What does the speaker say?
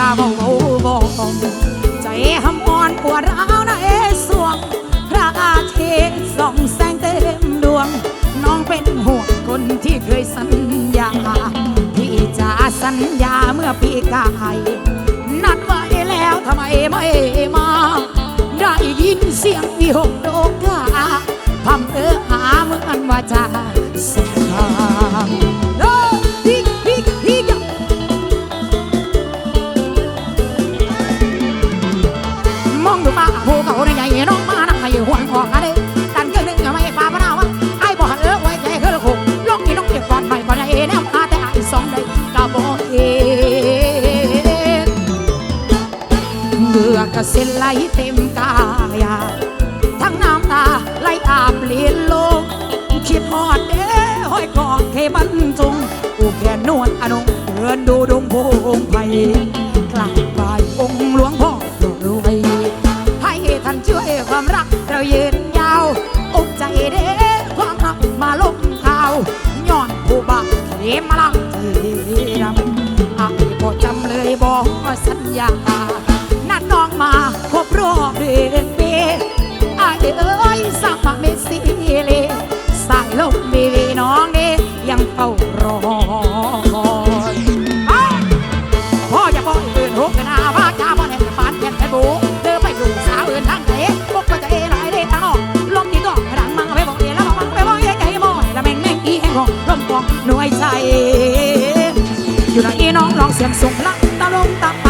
กาเบาเบาบอกใจหำอ่อนปวดร้าวนะเอสวง พระอาทิตย์ส่องแสงเต็มดวง น้องเป็นห่วงคนที่เคยสัญญา พี่จะสัญญาเมื่อปีกายนัดไว้แล้วทำไมไม่มา ได้ยินเสียงวิหกโดกาพำเออหาเหมือนว่าจะ ผู้เขาในใหญ่น้องมานักให้หวนออกอะไรดันเกินหนึ่งไม่ฟ้าพนาวะไอ้บ่หันเลิกไว้ใจเคือคุกลองนี่น้องเก็บก่อนไปก่อนไอ้แนวมาแต่ไอ้สองได้กะบ่เองเหงื่อกระเซ็นไหลเต็มกายทั้งน้ำตาไหลอาบเลียนลงคิดฮอดเด้ห้อยกองเคบันจงอูแขนนวดอนงเดินดูดงโพงไผ่กลางกายอง สัญญา นัดน้องมาครบรอบเดือนปีอายเอ้ยสักมาเมสีเลสายลมมีน้องเด้ยังเฝ้ารอพ่ออย่าบอกอื่นหุกนาว่าจ้าบ่แน่ปานแก่นแค่บูเดินไปดูสาวอื่นทางไหนพวกก็จะเอหลายเด้ทางนอกลมที่ก็ดังมังไปบอกเอแล้วมังไปบอกเอใจมอยแล้วแม่งแม่งอีแห่งของลมกองหน่วยใจอยู่ไหนน้องลองเสียงสูงลักตะลงตะป่